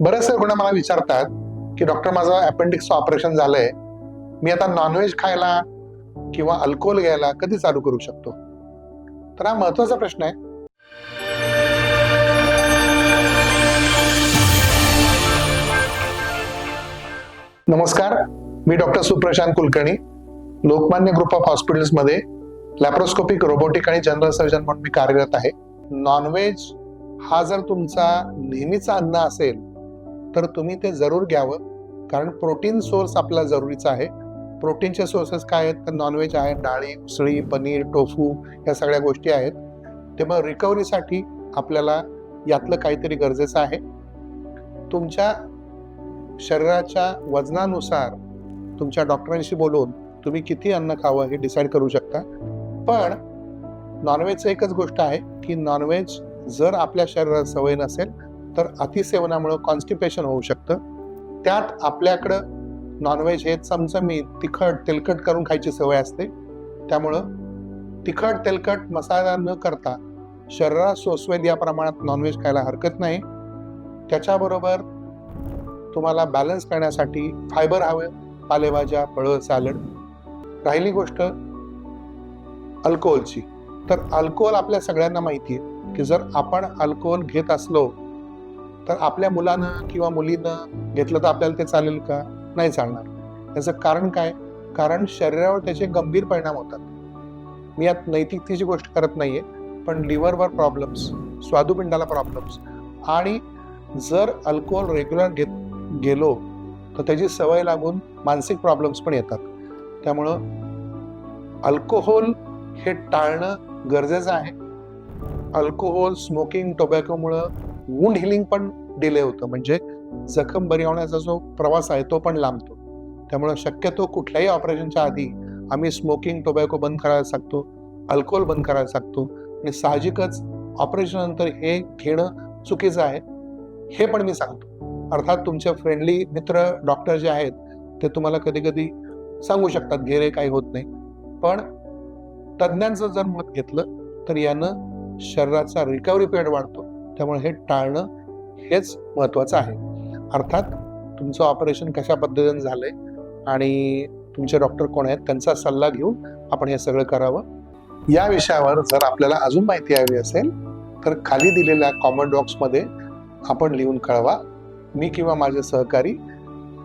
बरेचसे रुग्ण मला विचारतात की डॉक्टर माझं अपेंडिक्सचं ऑपरेशन झालंय. मी आता नॉनव्हेज खायला किंवा अल्कोहोल घ्यायला कधी चालू करू शकतो? तर हा महत्त्वाचा प्रश्न आहे. नमस्कार. मी doctor Suprashant Kulkarni Lokmanya group of हॉस्पिटल्समध्ये लॅप्रोस्कोपिक रोबोटिक आणि जनरल सर्जन म्हणून मी कार्यरत आहे. नॉनव्हेज हा जर तुमचा नेहमीचा अन्न असेल तर तुम्ही ते जरूर घ्यावं. कारण प्रोटीन सोर्स आपला जरुरीचा आहे. प्रोटीनचे सोर्सेस काय आहेत? तर नॉनव्हेज आहे डाळी उसळी पनीर टोफू या सगळ्या गोष्टी आहेत. त्यामुळे रिकव्हरीसाठी आपल्याला यातलं काहीतरी गरजेचं आहे. तुमच्या शरीराच्या वजनानुसार तुमच्या डॉक्टरांशी बोलून तुम्ही किती अन्न खावं हे डिसाईड करू शकता. पण नॉनव्हेजचं एकच गोष्ट आहे की नॉनव्हेज जर आपल्या शरीरात सवय नसेल तर अतिसेवनामुळं कॉन्स्टिपेशन होऊ शकतं. त्यात आपल्याकडं नॉनव्हेज हे चमचमीत तिखट तेलकट करून खायची सवय असते. त्यामुळं तिखट तेलकट मसाला न करता शरीरात सोसवेद या प्रमाणात नॉनव्हेज खायला हरकत नाही. त्याच्याबरोबर तुम्हाला बॅलन्स करण्यासाठी फायबर हवे पालेभाज्या फळं सॅलड राहिली गोष्ट अल्कोहोलची तर अल्कोहोल आपल्या सगळ्यांना माहिती आहे की जर आपण अल्कोहोल घेत असलो तर आपल्या मुलानं किंवा मुलीनं घेतलं तर आपल्याला ते चालेल का? नाही चालणार. याचं कारण काय? कारण शरीरावर त्याचे गंभीर परिणाम होतात. मी यात नैतिकतेची गोष्ट करत नाहीये पण लिव्हरवर प्रॉब्लेम्स स्वादुपिंडाला प्रॉब्लेम्स. आणि जर अल्कोहोल रेग्युलर घेत गेलो तर त्याची सवय लागून मानसिक प्रॉब्लेम्स पण येतात. त्यामुळं अल्कोहोल हे टाळणं गरजेचं आहे. अल्कोहोल स्मोकिंग टोबॅकोमुळं वुंड हिलिंग पण डिले होतं. म्हणजे जखम बरी होण्याचा जो प्रवास आहे तो पण लांबतो. त्यामुळं शक्यतो कुठल्याही ऑपरेशनच्या आधी आम्ही स्मोकिंग टोबॅको बंद करायला सांगतो अल्कोहोल बंद करायला सांगतो आणि साहजिकच ऑपरेशननंतर हे घेणं चुकीचं आहे हे पण मी सांगतो. अर्थात तुमचे फ्रेंडली मित्र डॉक्टर जे आहेत ते तुम्हाला कधी कधी सांगू शकतात घेरे काही होत नाही. पण तज्ज्ञांचं जर मत घेतलं तर यानं शरीराचा रिकव्हरी पिरियड वाढतो. त्यामुळे हे टाळणं हेच महत्त्वाचं आहे. अर्थात तुमचं ऑपरेशन कशा पद्धतीने झालंय आणि तुमचे डॉक्टर कोण आहेत त्यांचा सल्ला घेऊन आपण हे सगळं करावं. या विषयावर जर आपल्याला अजून माहिती हवी असेल तर खाली दिलेल्या कॉमेंट बॉक्समध्ये आपण लिहून कळवा. मी किंवा माझे सहकारी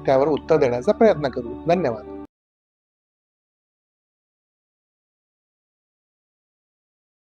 त्यावर उत्तर देण्याचा प्रयत्न करू. धन्यवाद.